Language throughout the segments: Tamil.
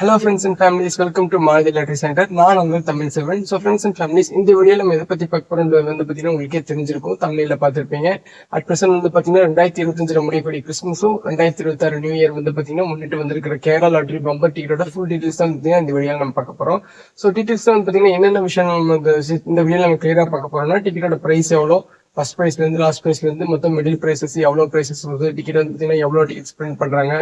Hello friends and families welcome to Malathi lottery centre நான் உங்கள் Tamil Selvan. So friends and families இந்த வீடியோவில் நம்ம எதை பற்றி பார்க்க போகிறோம் வந்து பார்த்தீங்கன்னா உங்களுக்கே தெரிஞ்சிருக்கும். தமிழில் பார்த்துருப்பீங்க. அட் ப்ரெசென்ட் வந்து பார்த்தீங்கன்னா ரெண்டாயிரத்தி இருபத்தஞ்சில் முடியக்கூடிய கிறிஸ்மஸும் ரெண்டாயிரத்தி இருபத்தாறு நியூ இயர் வந்து பார்த்தீங்கன்னா முன்னிட்டு வந்திருக்கிற கேரளா லாட்ரி பம்பர் டிக்கெட்டோட ஃபுல் டீட்டெயில்ஸ் தான் பார்த்தீங்கன்னா இந்த வீடியோவில் நம்ம பார்க்க போகிறோம் ஸோ டீட்டெயில்ஸ் தான் வந்து பார்த்தீங்கன்னா என்னென்ன விஷயம் நம்ம இந்த சி- இந்த வீடியோவில் நம்ம கிளியராக பார்க்க போகிறோம்னா டிக்கெட்டோட ப்ரைஸ் எவ்வளோ ஃபர்ஸ்ட் ப்ரைஸ்லேருந்து லாஸ்ட் ப்ரைஸ்லேருந்து மொத்தம் மிடில் ப்ரைஸஸ் எவ்வளோ ப்ரைஸஸ் வருது? டிக்கெட் வந்து பார்த்தீங்கன்னா எவ்வளோ டிக்கெட்ஸ் பிரிண்ட் பண்ணுறாங்க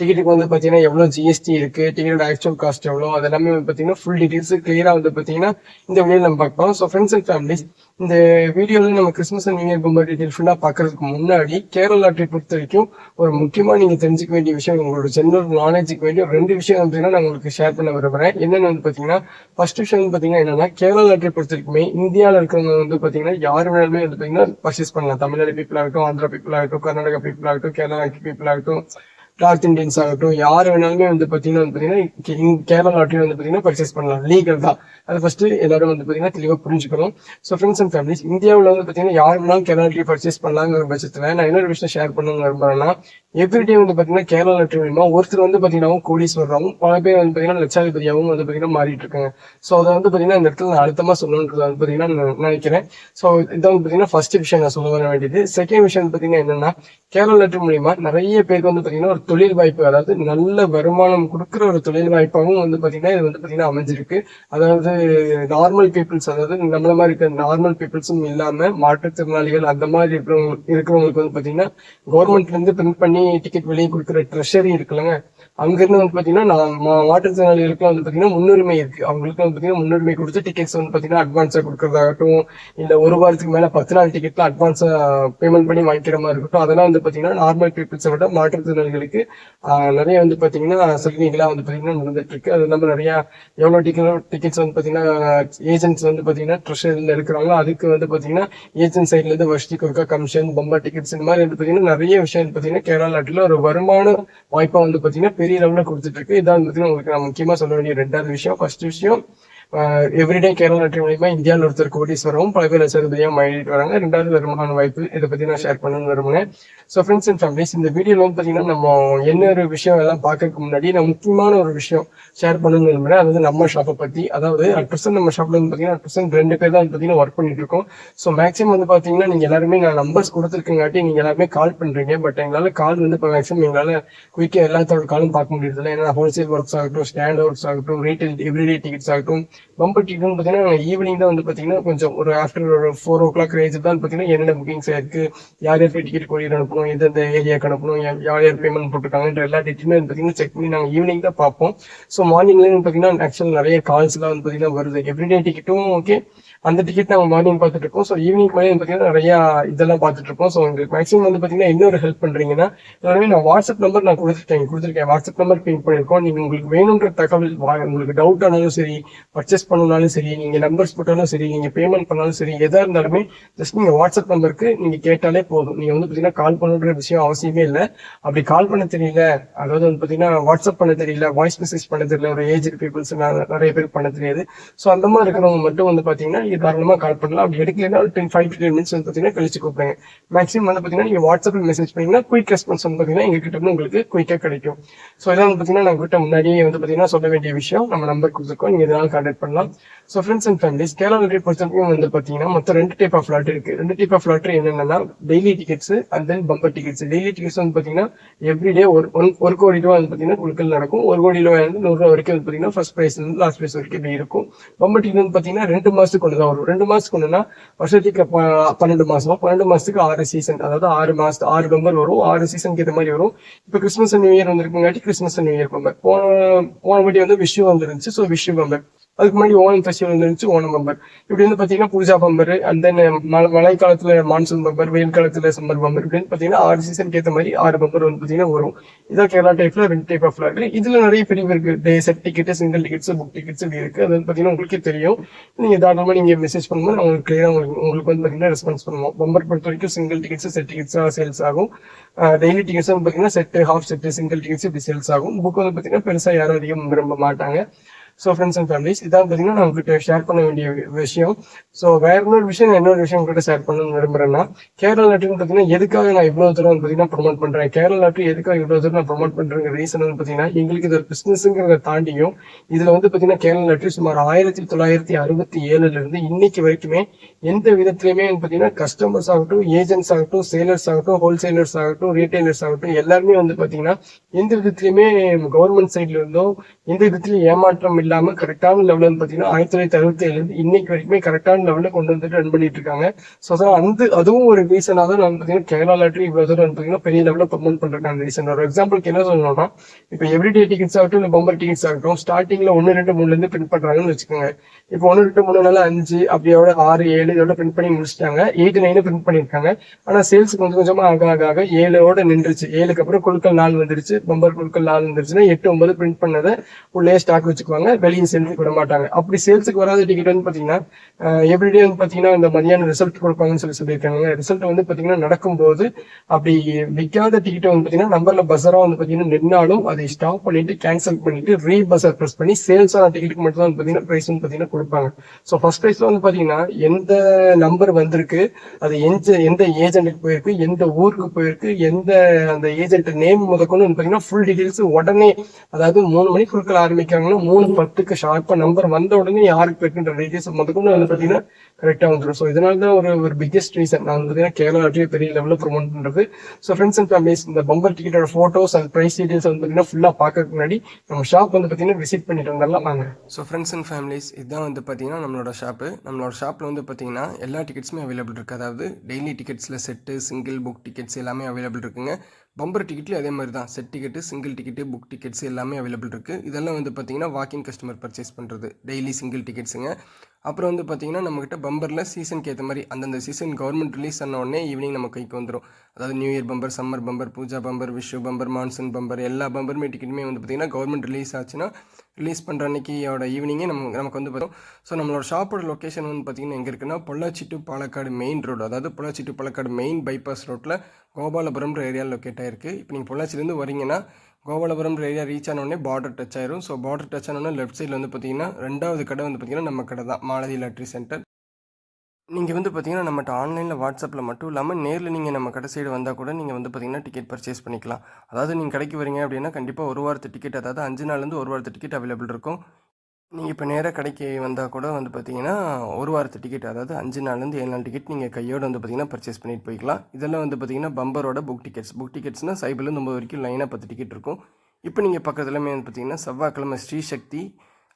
டிக்கெட்டுக்கு வந்து பார்த்தீங்கன்னா எவ்வளோ ஜிஎஸ்டி இருக்குது டிக்கெட்டோட ஆக்சுவல் காஸ்ட் எவ்வளோ அது எல்லாமே பார்த்தீங்கன்னா ஃபுல் டீட்டெயில்ஸ் கிளியராக வந்து பார்த்தீங்கன்னா இந்த வீடியோவில் நம்ம பார்ப்போம் ஸோ ஃப்ரெண்ட்ஸ் அண்ட் ஃபேமிலிஸ் இந்த வீடியோவில் நம்ம கிறிஸ்மஸ் அண்ட் நியூ இயர் பொம்மை டீட்டெயில் ஃபுல்லாக பார்க்கறதுக்கு முன்னாடி கேரளா ட்ரீட் பொறுத்த வரைக்கும் ஒரு முக்கியமாக நீங்கள் தெரிஞ்சுக்க வேண்டிய விஷயம் உங்களோட ஜென்ரல் நாலேஜுக்கு வேண்டிய ரெண்டு விஷயம் பார்த்தீங்கன்னா நான் உங்களுக்கு ஷேர் பண்ண விரும்புகிறேன் என்னென்னு வந்து பார்த்தீங்கன்னா ஃபர்ஸ்ட் விஷயம் வந்து பார்த்தீங்கன்னா என்னென்னா கேரளா ட்ரீட் பொறுத்த வரைக்குமே இந்தியாவில் இருக்கிறவங்க வந்து பார்த்தீங்கன்னா யார் வேணாலுமே வந்து பார்த்தீங்கன்னா பர்ச்சேஸ் பண்ணலாம். தமிழ்நாடு பீப்புள் ஆகட்டும் ஆந்திரா பீப்புள் ஆகட்டும் கர்நாடகா பீப்புள் ஆகட்டும் கேரளா பீப்புள் ஆகட்டும் நார்த் இந்தியன்ஸ் ஆகட்டும் யார் வேணாலுமே வந்து பார்த்தீங்கன்னா வந்து பார்த்தீங்கன்னா கேரளா லாட்டரி வந்து பார்த்தீங்கன்னா பர்ச்சேஸ் பண்ணலாம் லீகல் தான் அது ஃபர்ஸ்ட் எல்லாரும் வந்து பார்த்தீங்கன்னா தெளிவாக புரிஞ்சுக்கணும் ஸோ ஃப்ரெண்ட்ஸ் அண்ட் ஃபேமிலிஸ் இந்தியாவில் வந்து பார்த்தீங்கன்னா யார் வேணாலும் கேரளா லாட்டரி பர்ச்சேஸ் பண்ணலாங்கிற பட்சத்தில் நான் இன்னொரு விஷயம் ஷேர் பண்ணணும்னு விரும்புறேன்னா எவ்ரிடே வந்து பார்த்தீங்கன்னா கேரளா லெட்டர் மூலியமா ஒருத்தர் வந்து பார்த்தீங்கன்னா கோடீஸ்வரராகவும் பல பேர் வந்து பார்த்தீங்கன்னா லட்சாதிபதியாகவும் வந்து பார்த்தீங்கன்னா மாறிட்டு இருக்காங்க ஸோ அதை வந்து பார்த்தீங்கன்னா இந்த இடத்துல நான் அழுத்தமாக சொல்லணுன்றது வந்து பார்த்தீங்கன்னா நான் நினைக்கிறேன் ஸோ இதான் வந்து பார்த்தீங்கன்னா ஃபர்ஸ்ட் விஷயம் நான் சொல்ல வர வேண்டியது செகண்ட் விஷயம் வந்து பார்த்தீங்கன்னா என்னன்னா கேரளா லெட்டர் மூலியமா நிறைய பேருக்கு வந்து பார்த்தீங்கன்னா ஒரு தொழில் வாய்ப்பு அதாவது நல்ல வருமானம் கொடுக்குற ஒரு தொழில் வாய்ப்பாகவும் வந்து பார்த்தீங்கன்னா இது வந்து பார்த்தீங்கன்னா அமைஞ்சிருக்கு. அதாவது நார்மல் பீப்புள்ஸ் அதாவது நம்மள மாதிரி இருக்கிற நார்மல் பீப்புள்ஸும் இல்லாமல் மாற்றுத்திறனாளிகள் அந்த மாதிரி இருக்கிறவங்க இருக்கிறவங்களுக்கு வந்து பார்த்தீங்கன்னா கவர்மெண்ட்லேருந்து பிரிண்ட் பண்ணி டிக்கெட் வெளியே கொடுக்குற ட்ரெஷரி இருக்குல்லங்க. அங்கிருந்து வந்து பார்த்தீங்கன்னா நான் மா- மாற்றுத்திறனாளிகளுக்கு வந்து பார்த்தீங்கன்னா முன்னுரிமை இருக்கு அவங்களுக்கு வந்து பார்த்தீங்கன்னா முன்னுரிமை கொடுத்து டிக்கெட்ஸ் வந்து பார்த்தீங்கன்னா அட்வான்ஸாக கொடுக்கறதாகட்டும் இல்லை ஒரு வாரத்துக்கு மேலே பத்து நாள் டிக்கெட்லாம் அட்வான்ஸாக பேமெண்ட் பண்ணி வாங்கிக்கிற மாதிரி இருக்கட்டும் அதெல்லாம் வந்து பார்த்தீங்கன்னா நார்மல் பீப்புள்ஸை விட மாற்றுத்திறனாளிகளுக்கு நிறைய வந்து பார்த்தீங்கன்னா சலுகைகளாக வந்து பார்த்தீங்கன்னா நடந்துட்டு இருக்கு அது இல்லாமல் நிறைய எவ்வளோ டிக்கெட் டிக்கெட்ஸ் வந்து பார்த்தீங்கன்னா ஏஜென்ட்ஸ் வந்து பார்த்தீங்கன்னா ட்ரெஷரியில் இருக்கிறாங்களோ அதுக்கு வந்து பார்த்தீங்கன்னா ஏஜென்ட் சைட்ல இருந்து வருஷத்துக்கு ஒருக்கா கமிஷன் பம்பர் டிக்கெட்ஸ் இந்த மாதிரி வந்து பார்த்தீங்கன்னா நிறைய விஷயம் வந்து பார்த்தீங்கன்னா கேரளா நாட்டில் ஒரு வருமான வாய்ப்பா வந்து பார்த்தீங்கன்னா பெரிய லெவலில் கொடுத்துட்டு இருக்கு. இதான் பார்த்தீங்கன்னா உங்களுக்கு நான் முக்கியமாக சொல்ல வேண்டிய ரெண்டாவது விஷயம். ஃபர்ஸ்ட் விஷயம் எவ்ரிடே கேரளா நாட்டு மூலியமா இந்தியாவில் ஒருத்தர் கோடீஸ்வரவும் பல பேர் லட்சரூபியாக மாறிட்டு வராங்க. ரெண்டாவது வருமான வாய்ப்பு இதை பத்தி நான் ஷேர் பண்ணணும்னு விரும்புகிறேன். ஸோ ஃப்ரெண்ட்ஸ் அண்ட் ஃபேமிலிஸ் இந்த வீடியோல வந்து பார்த்தீங்கன்னா நம்ம என்ன ஒரு விஷயம் எல்லாம் பார்க்கறதுக்கு முன்னாடி நான் முக்கியமான ஒரு விஷயம் ஷேர் பண்ணணும்னு விரும்புகிறேன். அதாவது நம்ம ஷாப்பை பத்தி. அதாவது அட் ப்ரெசென்ட் நம்ம ஷாப்ல வந்து பார்த்தீங்கன்னா அட் ரெண்டு பேர் தான் வந்து பார்த்தீங்கன்னா ஒர்க் பண்ணிட்டு இருக்கோம். ஸோ மேக்ஸிமம் வந்து பார்த்தீங்கன்னா நீங்க எல்லாருமே நான் நம்பர்ஸ் கொடுத்துருக்கங்காட்டி நீங்க எல்லாருமே கால் பண்றீங்க. பட் எங்களால கால் வந்து இப்போ மேக்ஸிமம் எங்களால குயிக்காக எல்லாத்தோட காலும் பார்க்க முடியறதில்ல. ஏன்னா ஹோல்சேல் ஒர்க்ஸ் ஆகட்டும் ஸ்டாண்ட் ஒர்க்ஸ் ஆகட்டும் ரீட்டைல் எவ்ரிடே டிக்கெட்ஸ் ஆகட்டும் பம்பர் டிக்கெட் பார்த்தீங்கன்னா ஈவினிங் தான் வந்து பார்த்தீங்கன்னா கொஞ்சம் ஒரு ஆஃப்டர் ஒரு ஃபோர் ஓ கிளாக் ரேஞ்சு தான் பார்த்தீங்கன்னா என்னென்ன புக்கிங்ஸ் இருக்குது யார் யார் போய் டிக்கெட் கொரியர் அனுப்பணும் எந்தெந்த ஏரியாவுக்கு அனுப்பணும் யார் யார் பேமெண்ட் போட்டிருக்காங்கன்ற எல்லா டீட்டெயிலுமே வந்து பார்த்தீங்கன்னா செக் பண்ணி நாங்கள் ஈவினிங் தான் பார்ப்போம். ஸோ மார்னிங்லேயும் பார்த்தீங்கன்னா ஆக்சுவலாக நிறைய கால்ஸ்லாம் வந்து பார்த்தீங்கன்னா வருது. எவ்ரிடே டிக்கெட்டும் ஓகே அந்த டிக்கெட் நாங்கள் மார்னிங் பார்த்துட்டு இருக்கோம் ஸோ ஈவினிங் மாதிரி பார்த்தீங்கன்னா நிறைய இதெல்லாம் பார்த்துட்டு இருக்கோம் ஸோ உங்களுக்கு மேக்ஸிமம் வந்து பார்த்தீங்கன்னா இன்னொரு ஹெல்ப் பண்ணுறீங்கன்னா எல்லாருமே நான் வாட்ஸ்அப் நம்பர் நான் கொடுத்துருக்கேன் கொடுத்துருக்கேன். வாட்ஸ்அப் நம்பர் பின் பண்ணியிருக்கோம். நீங்கள் உங்களுக்கு வேணுன்ற தகவல் உங்களுக்கு டவுட் ஆனாலும் சரி பர்ச்சேஸ் பண்ணனாலும் சரி நீங்கள் நம்பர்ஸ் போட்டாலும் சரி நீங்கள் பேமெண்ட் பண்ணாலும் சரி எதாக இருந்தாலுமே ஜஸ்ட் நீங்கள் வாட்ஸ்அப் நம்பருக்கு நீங்கள் கேட்டாலே போதும். நீங்கள் வந்து பார்த்தீங்கன்னா கால் பண்ணுன்ற விஷயம் அவசியமே இல்லை. அப்படி கால் பண்ண தெரியல அதாவது வந்து பார்த்தீங்கன்னா வாட்ஸ்அப் பண்ண தெரியல வாய்ஸ் மெசேஜ் பண்ண தெரியல ஒரு ஏஜ் பீப்புள்ஸ் நிறைய பேர் பண்ண தெரியாது. ஸோ அந்த மாதிரி இருக்கிறவங்க மட்டும் வந்து பார்த்தீங்கன்னா இது தாராளமாக கால் பண்ணலாம் அப்படி எடுக்கலைன்னா ஒரு டென் ஃபைவ் டென் மினிட்ஸ் வந்து பார்த்தீங்கன்னா கழிச்சு கூப்பிடுங்க மேக்ஸிமம் வந்து பார்த்தீங்கன்னா நீங்கள் வாட்ஸ்அப்பில் மெசேஜ் பண்ணிங்கன்னா குயிக் ரெஸ்பான்ஸ் வந்து பார்த்தீங்கன்னா எங்ககிட்ட இருந்து உங்களுக்கு குயிக்காக கிடைக்கும் ஸோ இதான் வந்து பார்த்தீங்கன்னா நான் கிட்ட முன்னாடியே வந்து பார்த்தீங்கன்னா சொல்ல வேண்டிய விஷயம் நம்ம நம்பர் கொடுத்துருக்கோம் நீங்கள் இதனால் கான்டாக்ட் பண்ணலாம் so friends and families Kerala lottery பொறுத்தவரைக்கும் வந்து பார்த்தீங்கன்னா மொத்தம் ரெண்டு டைப் ஆஃப் லாட் இருக்குது ரெண்டு டைப் ஆஃப் லாட்ரி என்னென்னா daily tickets and then bumper tickets daily tickets வந்து பார்த்தீங்கன்னா எவ்ரிடே ஒரு ஒன்- ஒரு கோடி ரூபா வந்து பார்த்தீங்கன்னா குழுக்கள் நடக்கும் ஒரு கோடி ரூபாய் வந்து நூறு ரூபா வரைக்கும் வந்து பார்த்தீங்கன்னா ஃபர்ஸ்ட் ப்ரைஸ் வந்து லாஸ்ட் ப்ரைஸ் வரைக்கும் இப்படி இருக்கும் பம்பர் டிக்கெட் வந்து பார்த்தீங்கன்னா ரெண்டு மாதத்துக்கு ஒன்று தான் வரும் ரெண்டு மாசத்துக்கு ஒன்றுனா வருஷத்துக்கு பன்னெண்டு மாசம் பன்னெண்டு மாசத்துக்கு ஆறு சீசன் அதாவது ஆறு மாசத்து ஆறு பம்பர் வரும் ஆறு சீசனுக்கு ஏற்ற மாதிரி வரும். இப்போ கிறிஸ்மஸ் நியூ இயர் வந்திருக்குங்காட்டி கிறிஸ்மஸ் நியூ இயர் பம்பர் போன போன வாட்டி வந்து விஷு வந்துருந்துச்சு. ஸோ விஷு பம்பர் அதுக்கு முன்னாடி ஓணம் ஃபெஸ்டிவல் இருந்துச்சு ஓணம் பம்பர். இப்படி வந்து பார்த்தீங்கன்னா பூஜா பம்பர் அண்ட் தென் மழை மழைக்காலத்தில் மான்சூன் பம்பர் வெயில் காலத்தில் சம்மர் பம்பர் இப்படின்னு பார்த்தீங்கன்னா ஆறு சீசனுக்கு ஏற்ற மாதிரி ஆறு பம்பர் வந்து பார்த்தீங்கன்னா வரும். இதான் கேரளா டைப்ல ரெண்டு டைப் ஆஃப் ஃபிளாட் இதில் நிறைய பிரிவு இருக்கு. Day set ticket single tickets book tickets இப்படி இருக்கு. அது வந்து பார்த்தீங்கன்னா உங்களுக்கே தெரியும். நீங்கள் தாராளமாக நீங்கள் மெசேஜ் பண்ணும்போது உங்களுக்கு கிளியரா உங்களுக்கு உங்களுக்கு வந்து பார்த்தீங்கன்னா ரெஸ்பான்ஸ் பண்ணுவோம். பம்பர் பொறுத்த வரைக்கும் single tickets set tickets sales ஆகும். டெய்லி டிக்கெட்ஸ் வந்து பார்த்தீங்கன்னா set half set single tickets இப்படி சேல்ஸ் ஆகும். புக் வந்து பார்த்தீங்கன்னா பெருசாக யாரும் அதிகம் விரும்ப மாட்டாங்க. ஸோ ஃப்ரெண்ட்ஸ் அண்ட் ஃபேமிலிஸ் இதான் பார்த்தீங்கன்னா நான் உங்கள்கிட்ட ஷேர் பண்ண வேண்டிய விஷயம். ஸோ வேற இன்னொரு விஷயம் நான் இன்னொரு விஷயம் உங்கள்கிட்ட ஷேர் பண்ணணும்னு விரும்புறேன்னா கேரளா லாட்ரின்னு பார்த்தீங்கன்னா எதுக்காக நான் இவ்வளோ தூரம் வந்து பார்த்தீங்கன்னா ப்ரொமோட் பண்ணுறேன் கேரளா நாட்டு எதுக்காக இவ்வளோ தூரம் நான் ப்ரொமோட் பண்ணுறேங்க ரீசன் வந்து பார்த்தீங்கன்னா எங்களுக்கு இது ஒரு பிஸ்னஸுங்கிறத தாண்டியும் இதில் வந்து பார்த்தீங்கன்னா கேரளா நாட்டு சுமார் ஆயிரத்தி தொள்ளாயிரத்தி அறுபத்தி ஏழுல இருந்து இன்னைக்கு வரைக்குமே எந்த விதத்துலையுமே வந்து பார்த்தீங்கன்னா கஸ்டமர்ஸ் ஆகட்டும் ஏஜென்ட்ஸ் ஆகட்டும் சேலர்ஸ் ஆகட்டும் ஹோல்சேலர்ஸ் ஆகட்டும் ரீட்டைலர்ஸ் ஆகட்டும் எல்லாருமே வந்து பார்த்தீங்கன்னா எந்த விதத்துலையுமே கவர்மெண்ட் சைட்ல இருந்தோ எந்த விதத்துலையும் ஏமாற்றம் இல்லாம கரெக்டான லெவலில் வந்து பார்த்தீங்கன்னா ஆயிரத்தி தொள்ளாயிரத்தி அறுபத்தி ஏழு இன்னைக்கு வரைக்குமே கரெக்டான லெவலில் கொண்டு வந்துட்டு ரன் பண்ணிட்டு இருக்காங்க. ஸோ அதான் அந்த அதுவும் ஒரு ரீசனாக தான் நான் பார்த்தீங்கன்னா கேரளா லாட்ரி இவ்வளோ தூரம் பார்த்தீங்கன்னா பெரிய லெவலில் ப்ரொமோட் பண்ணுறதுக்கான ரீசன் ஒரு எக்ஸாம்பிளுக்கு என்ன சொல்லணும்னா இப்போ எவ்ரிடே டிக்கெட்ஸ் ஆகட்டும் இல்லை பம்பர் டிக்கெட்ஸ் ஆகட்டும் ஸ்டார்டிங்ல ஒன்று ரெண்டு மூணுல இருந்து பிரிண்ட் பண்றாங்கன்னு வச்சுக்கோங்க. இப்போ ஒன்று ரெண்டு மூணு நாள் அஞ்சு அப்படியோட ஆறு ஏழு இதோட பிரிண்ட் பண்ணி முடிச்சிட்டாங்க. எயிட் நைனு பிரிண்ட் பண்ணியிருக்காங்க ஆனால் சேல்ஸ் கொஞ்சம் கொஞ்சமா ஆக ஆக ஆக ஏழோட நின்றுச்சு. ஏழுக்கு அப்புறம் குழுக்கள் நாள் வந்துருச்சு. பம்பர் குழுக்கள் நாள் வந்துருச்சுன்னா எட்டு ஒன்பது பிரிண்ட் பண்ணதை உள்ளே ஸ்டாக் வச்சுக்குவாங்க. வெளியே சென்று விட மாட்டாங்க அப்படி சேல்ஸுக்கு வராத டிக்கெட் வந்து பார்த்தீங்கன்னா எவ்ரிடே வந்து பார்த்தீங்கன்னா இந்த மதியான ரிசல்ட் கொடுப்பாங்கன்னு சொல்லி சொல்லியிருக்காங்க. ரிசல்ட் வந்து பார்த்தீங்கன்னா நடக்கும்போது அப்படி விற்காத டிக்கெட் வந்து பார்த்தீங்கன்னா நம்பர்ல பஸ்ஸராக வந்து பார்த்தீங்கன்னா நின்னாலும் அதை ஸ்டாப் பண்ணிட்டு கேன்சல் பண்ணிட்டு ரீ பஸ்ஸர் ப்ரெஸ் பண்ணி சேல்ஸ் ஆன டிக்கெட்டுக்கு மட்டும் தான் வந்து பார்த்தீங்கன்னா ப்ரைஸ் வந்து பார்த்தீங்கன்னா கொடுப்பாங்க. ஸோ ஃபர்ஸ்ட் ப்ரைஸில் வந்து பார்த்தீங்கன்னா எந்த நம்பர் வந்திருக்கு அது எந்த எந்த ஏஜென்ட்டுக்கு போயிருக்கு எந்த ஊருக்கு போயிருக்கு எந்த அந்த ஏஜென்ட் நேம் முதற்கொண்டு வந்து பார்த்தீங்கன்னா ஃபுல் டீட்டெயில்ஸ் உடனே அதாவது மூணு மணிக்கு கொடுக்கல ஆரம்பிக்கிறாங்கன்னா மூணு பத்துக்கு ஷார்ப்பா நம்பர் வந்த உடனே யாருக்கு போயிருக்குன்ற டீடைல்ஸ் முதற்கொண்டு வந்து பார்த்தீங்கன்னா கரெக்டாக வந்துடும் ஸோ இதனால தான் ஒரு ஒரு பிக்கெஸ்ட் ரீசன் நான் வந்து பார்த்தீங்கன்னா கேரளா பெரிய லெவலில் ப்ரொமோட் பண்ணுறது ஸோ ஃப்ரெண்ட்ஸ் அண்ட் ஃபேமிலிஸ் இந்த பம்பர் டிக்கெட்டோட ஃபோட்டோஸ் அண்ட் ப்ரைஸ் டீடைல்ஸ் வந்து பார்த்தீங்கன்னா ஃபுல்லாக பார்க்கறதுக்கு முன்னாடி நம்ம ஷாப் வந்து பார்த்தீங்கன்னா விசிட் பண்ணிட்டு வந்துடலாம் வாங்க. ஸோ ஃப்ரெண்ட்ஸ் அண்ட் ஃபேமிலிஸ் இதுதான் வந்து பார்த்தீங்கன்னா நம்மளோட ஷாப்பு நம்மளோட ஷாப்பில் வந்து பார்த்தீங்கன்னா எல்லா டிக்கெட்ஸுமே அவைலபிள் இருக்குது அதாவது டெய்லி டிக்கெட்ஸில் செட்டு சிங்கிள் புக் டிக்கெட்ஸ் எல்லாமே அவைலபிள் இருக்குங்க. பம்பர் டிக்கெட்லேயும் அதே மாதிரி தான். Set ticket single ticket book tickets எல்லாமே அவைலபிள் இருக்குது இதெல்லாம் வந்து பார்த்தீங்கன்னா வாக்கிங் கஸ்டமர் பர்ச்சேஸ் பண்ணுறது டெய்லி சிங்கிள் டிக்கெட்ஸுங்க அப்புறம் வந்து பார்த்தீங்கன்னா நம்மக்கிட்ட பம்பரில் சீசனுக்கு ஏற்ற மாதிரி அந்தந்த சீசன் கவர்மெண்ட் ரிலீஸ் ஆன உடனே ஈவினிங் நம்ம கைக்கு வந்துடும் அதாவது new year bumper summer bumper Puja bumper Vishu bumper monsoon bumper எல்லா பம்பருமே டிக்கெட்டுமே வந்து பார்த்தீங்கன்னா கவர்மெண்ட் ரிலீஸ் ஆச்சுன்னா ரிலீஸ் பண்ணுற அன்னைக்கியோட ஈவினிங்கே நம்ம நமக்கு வந்து பார்த்தோம். ஸோ நம்மளோட ஷாப்போட லொக்கேஷன் வந்து பார்த்தீங்கன்னா எங்கே இருக்குன்னா Pollachi to Palakkad main road அதாவது Pollachi to Palakkad main bypass ரோட்டில் கோபாலபுரம்ன்ற ஏரியாவில் லொக்கேட் ஆயிருக்கு. இப்போ நீங்கள் பொள்ளாச்சிலேருந்து வரீங்கன்னா கோபாலபுரம்ன்ற ஏரியா ரீச் ஆனோடனே பார்டர் டச் ஆயிரும். ஸோ பார்டர் டச் ஆனோடனே லெஃப்ட் சைடில் வந்து பார்த்தீங்கன்னா ரெண்டாவது கடை வந்து பார்த்தீங்கன்னா நம்ம கடை தான். மாலதி லாட்ரி சென்டர் நீங்கள் வந்து பார்த்தீங்கன்னா நம்மகிட்ட ஆன்லைனில் வாட்ஸ்அப்பில் மட்டும் இல்லாமல் நேரில் நீங்கள் நம்ம கடை சைடு வந்தால் கூட நீங்கள் வந்து பார்த்தீங்கன்னா டிக்கெட் பர்ச்சேஸ் பண்ணிக்கலாம். அதாவது நீங்கள் கடைக்கு வரீங்க அப்படின்னா கண்டிப்பாக ஒரு வாரத்து டிக்கெட் அதாவது அஞ்சு நாள்லேருந்து ஒரு வாரத்து டிக்கெட் அவைலபிள் இருக்கும். நீங்கள் இப்போ நேராக கடைக்கு வந்தால் கூட வந்து பார்த்தீங்கன்னா ஒரு வாரத்து டிக்கெட் அதாவது அஞ்சு நாள்லேருந்து ஏழு நாள் டிக்கெட் நீங்கள் கையோடு வந்து பார்த்தீங்கன்னா பர்ச்சேஸ் பண்ணிட்டு போய்க்கலாம். இதெல்லாம் வந்து பார்த்தீங்கன்னா பம்பரோட புக் டிக்கெட்ஸ் புக் டிக்கெட்ஸ்னால் சைபர்லேருந்து ஒம்பது வரைக்கும் லைனாக பத்து டிக்கெட் இருக்கும். இப்போ நீங்கள் பக்கத்துலமே வந்து பார்த்தீங்கன்னா செவ்வாய்க்கிழமை ஸ்ரீசக்தி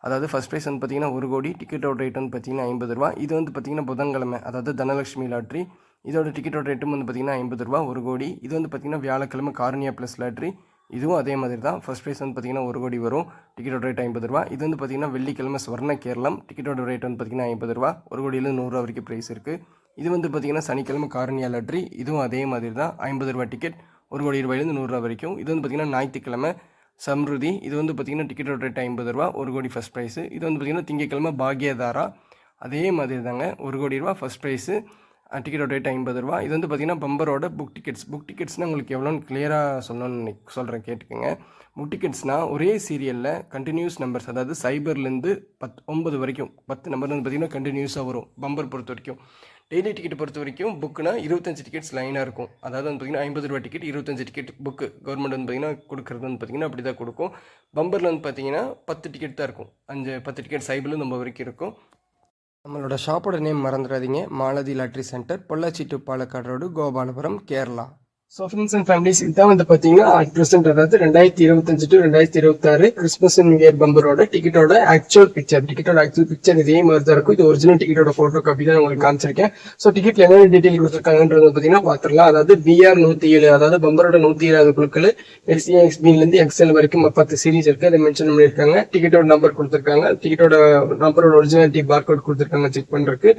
அதாவது ஃபஸ்ட் ப்ரைஸ் வந்து பார்த்தீங்கன்னா ஒரு கோடி டிக்கெட்டோட ரேட் வந்து பார்த்தீங்கன்னா ஐம்பது ரூபா இது வந்து பார்த்தீங்கன்னா புதன்கிழமை அதாவது தனலட்சுமி லாட்ரி இதோட டிக்கெட்டோட ரேட்டும் வந்து பார்த்தீங்கன்னா ஐம்பது ரூபா ஒரு கோடி இது வந்து பார்த்தீங்கன்னா வியாழக்கிழமை காரணியா ப்ளஸ் லாட்ரி இதுவும் அதே மாதிரி தான் ஃபஸ்ட் ப்ரைஸ் வந்து பார்த்தீங்கன்னா ஒரு கோடி வரும் டிக்கெட்டோட ரேட் ஐம்பது ரூபா இது வந்து பார்த்தீங்கன்னா வெள்ளிக்கிழமை ஸ்வர்ண கேரளம் டிக்கெட்டோட ரேட் வந்து பார்த்தீங்கன்னா ஐம்பது ரூபா ஒரு கோடியிலேருந்து நூறுரூவா வரைக்கும் ப்ரைஸ் இருக்குது இது வந்து பார்த்தீங்கன்னா சனிக்கிழமை காரணியா லாட்ரி இதுவும் அதே மாதிரி தான் ஐம்பது ரூபா டிக்கெட் ஒரு கோடி ரூபாயிலேருந்து நூறுரூவா வரைக்கும் இது வந்து பார்த்தீங்கன்னா ஞாயிற்றுக்கிழமை சம்ருதி இது வந்து பார்த்தீங்கன்னா டிக்கெட்டோட ரேட் ஐம்பது ரூபா ஒரு கோடி ஃபஸ்ட் ப்ரைஸு இது வந்து பார்த்தீங்கன்னா திங்கக்கிழமை பாக்யதாரா அதே மாதிரி தாங்க ஒரு கோடி ரூபா ஃபஸ்ட் ப்ரைஸு டிக்கெட்டோட ரேட் ஐம்பது ரூபா. இது வந்து பார்த்தீங்கன்னா பம்பரோட புக் டிக்கெட்ஸ் புக் டிக்கெட்ஸ்னால் உங்களுக்கு எவ்வளோன்னு கிளியராக சொல்லணும்னு சொல்கிறேன் கேட்டுக்கோங்க. புக் டிக்கெட்ஸ்னால் ஒரே சீரியலில் கண்டினியூஸ் நம்பர்ஸ் அதாவது சைபர்லேருந்து பத் ஒன்பது வரைக்கும் பத்து நம்பர் வந்து பார்த்தீங்கன்னா கண்டினியூஸாக வரும் பம்பர் பொறுத்த வரைக்கும். டெய்லி டிக்கெட் பொறுத்த வரைக்கும் புக்குனா இருபத்தஞ்சு டிக்கெட்ஸ் லைனாக இருக்கும். அதாவது வந்து பார்த்தீங்கன்னா ஐம்பது ரூபா டிக்கெட் இருபத்தஞ்சு டிக்கெட் புக்கு கவர்மெண்ட் வந்து பார்த்திங்கன்னா கொடுக்குறது வந்து பார்த்தீங்கன்னா அப்படி தான் கொடுக்கும் பம்பரில் வந்து பார்த்தீங்கன்னா பத்து டிக்கெட் தான் இருக்கும். அஞ்சு பத்து டிக்கெட் சைபிளும் ஒம்பது வரைக்கும் இருக்கும். நம்மளோட ஷாப்போட நேம் மறந்துடாதீங்க. Malathi lottery centre Pollachi to Palakkad road Gopalapuram Kerala. So friends and families இதான் வந்து பார்த்தீங்கன்னா அட் ப்ரெசென்ட் அதாவது ரெண்டாயிரத்தி இருபத்தஞ்சு டு ரெண்டாயிரத்தி இருபத்தாறு கிறிஸ்மஸ் நியூ இயர் பம்பரோட டிக்கெட்டோட ஆக்சுவல் பிக்சர் டிக்கெட்டோட ஆக்சுவல் பிக்சர் இதே மாதிரி தான் இருக்கும். இது ஒரிஜினல் டிக்கெட்டோட ஃபோட்டோ காப்பி தான் உங்களுக்கு காமிச்சிருக்கேன். ஸோ டிக்கெட்ல என்னென்ன டீட்டெயில் கொடுத்துருக்காங்கன்றது பார்த்தீங்கன்னா பார்த்துடலாம் அதாவது பிஆர் நூற்றி ஏழு அதாவது பம்பரோட நூற்றி ஏழாவது குழுக்கள் எஸ்ஏ எக்ஸ்பிலேருந்து எக்ஸ்எல் வரைக்கும் பத்து சீரிஸ் இருக்கு. அதை மென்ஷன் பண்ணியிருக்காங்க. டிக்கெட்டோட நம்பர் கொடுத்துருக்காங்க. டிக்கெட்டோட நம்பரோட ஒரிஜினாலிட்டி பார்கோட் கொடுத்துருக்காங்க. செக் பண்றதுக்கு.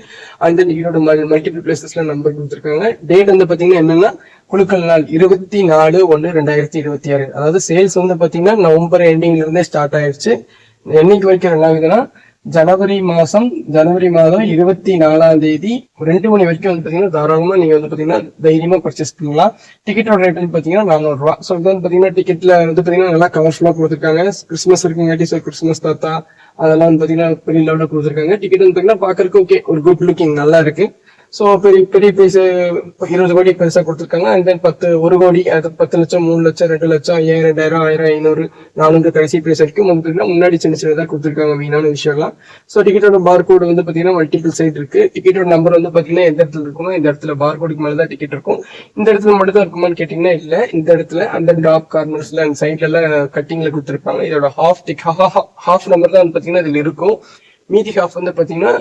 அந்த டிக்கெட்டோட மல்டிபிள் பிளேசஸ்ல நம்பர் கொடுத்துருக்காங்க. டேட் வந்து பார்த்தீங்கன்னா என்னன்னா குழுக்கள் நாள் இருபத்தி நாலு ஒன்று ரெண்டாயிரத்தி இருபத்தி ஆறு. அதாவது சேல்ஸ் வந்து பார்த்தீங்கன்னா நவம்பர் எண்டிங்ல இருந்தே ஸ்டார்ட் ஆயிடுச்சு என்னைக்கு வரைக்கும் என்ன ஆகுதுன்னா ஜனவரி மாதம் ஜனவரி மாதம் இருபத்தி நாலாம் தேதி ரெண்டு மணி வரைக்கும் வந்து பார்த்தீங்கன்னா தாராளமாக நீங்க வந்து பார்த்தீங்கன்னா தைரியமாக பர்ச்சேஸ் பண்ணலாம். டிக்கெட்டோட ரேட் வந்து பார்த்தீங்கன்னா நானூறு ரூபா ஸோ இது வந்து பார்த்தீங்கன்னா டிக்கெட்ல வந்து பார்த்தீங்கன்னா நல்லா கவர்ஃபுல்லாக கொடுத்துருக்காங்க. கிறிஸ்மஸ் இருக்குங்காட்டி ஸோ கிறிஸ்மஸ் தாத்தா அதெல்லாம் வந்து பார்த்தீங்கன்னா பெரிய லெவலில் கொடுத்துருக்காங்க. டிக்கெட் வந்து பார்த்தீங்கன்னா பாக்குறதுக்கு ஓகே ஒரு குட் லுக்கிங் நல்லா இருக்கு. ஸோ பெரிய பெரிய பைஸ் இருபது கோடி பெருசா கொடுத்துருக்காங்க. அண்ட் தென் பத்து ஒரு கோடி அது பத்து லட்சம் மூணு லட்சம் ரெண்டு லட்சம் ஐயாயிரம் ரெண்டாயிரம் ஆயிரம் ஐநூறு நானூறு கடைசி பிரைஸ் வரைக்கும் வந்து முன்னாடி சின்ன சின்னதாக கொடுத்துருக்காங்க வீணான விஷயம்லாம். ஸோ டிக்கெட்டோட பார் கோடு வந்து பாத்தீங்கன்னா மல்டிபிள் சைட் இருக்கு. டிக்கெட்டோட நம்பர் வந்து பாத்தீங்கன்னா எந்த இடத்துல இருக்குமோ இந்த இடத்துல பார் கோடுக்கு மேலே தான் டிக்கெட் இருக்கும். இந்த இடத்துல மட்டும் தான் இருக்குமான்னு கேட்டீங்கன்னா இல்ல. இந்த இடத்துல அந்த டாப் கார்னர்ஸ்ல அந்த சைட்ல எல்லாம் கட்டிங்ல கொடுத்துருப்பாங்க. இதோட ஹாஃப் டிக் ஹாஃப் நம்பர் தான் வந்து பாத்தீங்கன்னா இதுல இருக்கும். மீதி ஹாஃப் வந்து பார்த்தீங்கன்னா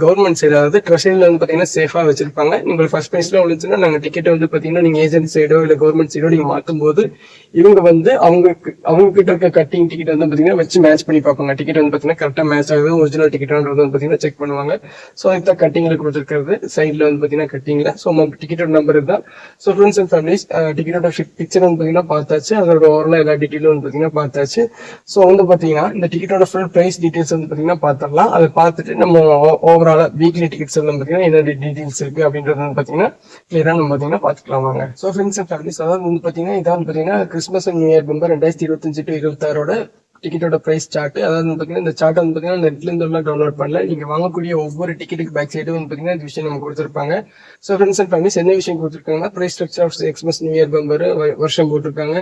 கவர்மெண்ட் சைடு அதாவது ட்ரெஷரியில் வந்து பார்த்தீங்கன்னா சேஃபாக வச்சிருப்பாங்க. நீங்கள் ஃபர்ஸ்ட் ப்ரைஸ்லாம் விழுந்துச்சுன்னா நாங்கள் டிக்கெட் வந்து பார்த்தீங்கன்னா நீங்கள் ஏஜென்ட் சைடோ இல்லை கவர்மெண்ட் சைடோ நீங்கள் மாற்றும்போது இவங்க வந்து அவங்க அவங்க கிட்ட இருக்க கட்டிங் டிக்கெட் வந்து பார்த்தீங்கன்னா வச்சு மேட்ச் பண்ணி பார்ப்பாங்க. டிக்கெட் வந்து பார்த்தீங்கன்னா கரெக்டாக மேட்ச் ஆகுது. ஒரிஜினல் டிக்கெட்டான்றது வந்து பார்த்தீங்கன்னா செக் பண்ணுவாங்க. ஸோ அதுதான் கட்டிங்கில் கொடுத்துருக்கிறது சைடில் வந்து பார்த்தீங்கன்னா கட்டிங்கில் ஸோ டிக்கெட்டோட நம்பர் தான் ஸோ ஃப்ரெண்ட்ஸ் அண்ட் ஃபேமிலிஸ் டிக்கெட்டோட பிக்சர் வந்து பார்த்தீங்கன்னா பார்த்தாச்சு. அதோட ஓரளவு எல்லா டீட்டெயிலும் வந்து பார்த்தீங்கன்னா பார்த்தாச்சு. ஸோ வந்து பார்த்தீங்கன்னா இந்த டிக்கெட்டோட ஃபுல் ப்ரைஸ் டீட்டெயில்ஸ் வந்து பார்த்தீங்கன்னா பாத்தீங்கன்னா பார்த்துடலாம் அதை பார்த்துட்டு நம்ம ஓவராலாக வீக்லி டிக்கெட்ஸ் எல்லாம் பார்த்தீங்கன்னா என்ன டீட்டெயில்ஸ் இருக்குது அப்படின்றது வந்து பார்த்தீங்கன்னா கிளியராக நம்ம பார்த்தீங்கன்னா பார்த்துக்கலாம் வாங்க. ஸோ ஃப்ரெண்ட்ஸ் அண்ட் ஃபேமிலிஸ் அதாவது வந்து பார்த்தீங்கன்னா இதான் வந்து Christmas and new year bumper ரெண்டாயிரத்தி இருபத்தஞ்சு டு இருபத்தாறோட டிக்கெட்டோட ப்ரைஸ் சார்ட் அதாவது வந்து பார்த்தீங்கன்னா இந்த சார்ட் வந்து பார்த்தீங்கன்னா நெட்ல இருந்து எல்லாம் டவுன்லோட் பண்ணல. நீங்கள் வாங்கக்கூடிய ஒவ்வொரு டிக்கெட்டுக்கு பேக் சைடு வந்து பார்த்தீங்கன்னா இந்த விஷயம் நம்ம கொடுத்துருப்பாங்க. ஸோ ஃப்ரெண்ட்ஸ் அண்ட் ஃபேமிலிஸ் என்ன விஷயம் கொடுத்துருக்காங்கன்னா prize structure of Xmas new year bumper வருஷம் போட்டிருக்காங்க.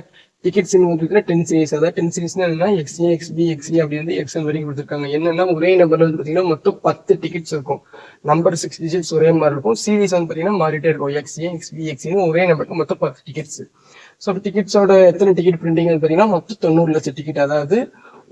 டிக்கெட்ஸ் வந்து டென் சீரிஸ் அதாவது டென் சீரிஸ்னா என்னன்னா எக்ஸ்ஏ எக்ஸ்பி எக்ஸி அப்படி வந்து எக்ஸ்எல் வரைக்கும் கொடுத்துருக்காங்க. என்னன்னா ஒரே நம்பர்ல வந்து பாத்தீங்கன்னா மொத்தம் பத்து டிக்கெட்ஸ் இருக்கும். நம்பர் சிக்ஸ் டிஜிட்ஸ் ஒரே மாதிரி இருக்கும். சீரிஸ் வந்து பாத்தீங்கன்னா மாறிட்டே இருக்கும். எக்ஸ்ஏ எக்ஸ்பி எக்ஸின்னு ஒரே நம்பருக்கு மொத்தம் பத்து டிக்கெட்ஸ் ஸோ டிக்கெட்ஸோட எத்தனை டிக்கெட் பிரிண்டிங் பாத்தீங்கன்னா மொத்தம் தொண்ணூறு லட்சம் டிக்கெட் அதாவது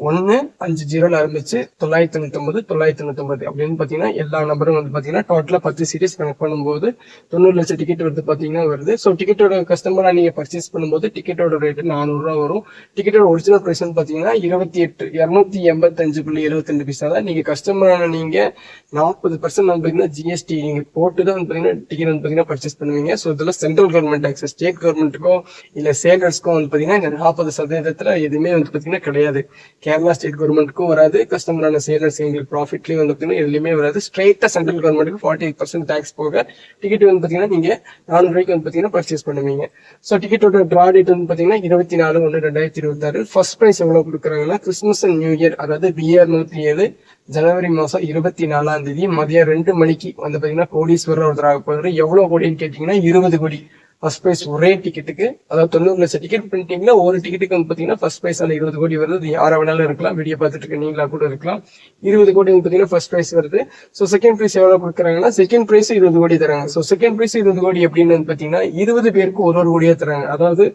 ஒன்னு அஞ்சு ஜீரோல ஆரம்பிச்சு தொள்ளாயிரத்தி தொண்ணூத்தி ஒன்பது தொள்ளாயிரத்தி தொண்ணூத்தி ஒன்பது அப்படின்னு பாத்தீங்கன்னா எல்லா நம்பரும் வந்து பாத்தீங்கன்னா டோட்டலா பத்து சீரிஸ் கனெக்ட் பண்ணும்போது தொண்ணூறு லட்சம் டிக்கெட் வந்து பாத்தீங்கன்னா வருது. ஸோ டிக்கெட்டோட கஸ்டமரா நீங்க பர்ச்சேஸ் பண்ணும்போது டிக்கெட்டோட ரேட் நானூறுரூவா வரும். டிக்கெட்டோட ஒரிஜினல் ப்ரைஸ் வந்து பாத்தீங்கன்னா இருபத்தி எட்டு இரநூத்தி எண்பத்தஞ்சு புள்ளி எழுபத்தி ரெண்டு பைசா தான் நீங்க கஸ்டமரான நீங்க நாற்பது பர்சன்ட் வந்து பாத்தீங்கன்னா ஜிஎஸ்டி நீங்க போட்டு தான் வந்து பாத்தீங்கன்னா டிக்கெட் வந்து பாத்தீங்கன்னா பர்ச்சேஸ் பண்ணுவீங்க. ஸோ இதெல்லாம் சென்ட்ரல் கவர்மெண்ட் டாக்ஸ் ஸ்டேட் கவர்மெண்ட்டுக்கோ இல்ல சேலர்ஸ்க்கும் வந்து பாத்தீங்கன்னா இந்த நாற்பது சதவீதத்துல எதுவுமே வந்து பாத்தீங்கன்னா கிடையாது. கேரளா ஸ்டேட் கவர்மெண்ட்டுக்கும் வராது. கஸ்டமரான சேலர்ஸ் எங்களுக்கு ப்ராஃபிட்லேயும் வந்து பார்த்தீங்கன்னா எதுலையுமே வராது. ஸ்ட்ரைட்டாக சென்ட்ரல் கவர்மெண்ட்டுக்கு ஃபார்ட்டி எயிட் பர்சன்ட் டேக்ஸ் போக டிக்கெட் வந்து பார்த்தீங்கன்னா நீங்கள் நானூறு ரூபாய்க்கு வந்து பார்த்தீங்கன்னா பர்ச்சேஸ் பண்ணுவீங்க. ஸோ டிக்கெட்டோட ட்ரா டேட் வந்து பார்த்தீங்கன்னா இருபத்தி நாலு ஒன்று ரெண்டாயிரத்தி இருபத்தாறு. ஃபர்ஸ்ட் ப்ரைஸ் எவ்வளோ கொடுக்குறாங்கன்னா கிறிஸ்மஸ் அண்ட் நியூ இயர் அதாவது பிஆர் நூற்றி ஏழு ஜனவரி மாதம் இருபத்தி நாலாம் தேதி மதியம் ரெண்டு மணிக்கு வந்து பார்த்தீங்கன்னா கோடீஸ்வரர் ஒருத்தராக போகிறார் எவ்வளோ கோடின்னு கேட்டிங்கன்னா இருபது கோடி. ஃபர்ஸ்ட் ப்ரைஸ் ஒரே டிக்கெட்டுக்கு அதாவது தொண்ணூறு லட்சம் டிக்கெட் பிரிண்டிங்ல ஒரு டிக்கெட்டுக்கு வந்து பார்த்தீங்கன்னா ஃபர்ஸ்ட் ப்ரைஸ் அந்த இருபது கோடி வருது. யாராக வேணாலும் இருக்கலாம் வீடியோ பார்த்துட்டு இருக்க நீங்களா கூட இருக்கலாம். இருபது கோடி வந்து பார்த்தீங்கன்னா ஃபர்ஸ்ட் ப்ரைஸ் வருது. ஸோ செகண்ட் ப்ரைஸ் எவ்வளோ கொடுக்குறாங்கன்னா செகண்ட் ப்ரைஸ் இருபது கோடி தராங்க. ஸோ செகண்ட் ப்ரைஸ் இருபது கோடி எப்படின்னு வந்து பார்த்தீங்கன்னா இருபது பேருக்கு ஒரு ஒரு கோடியாக தராங்க. அதாவது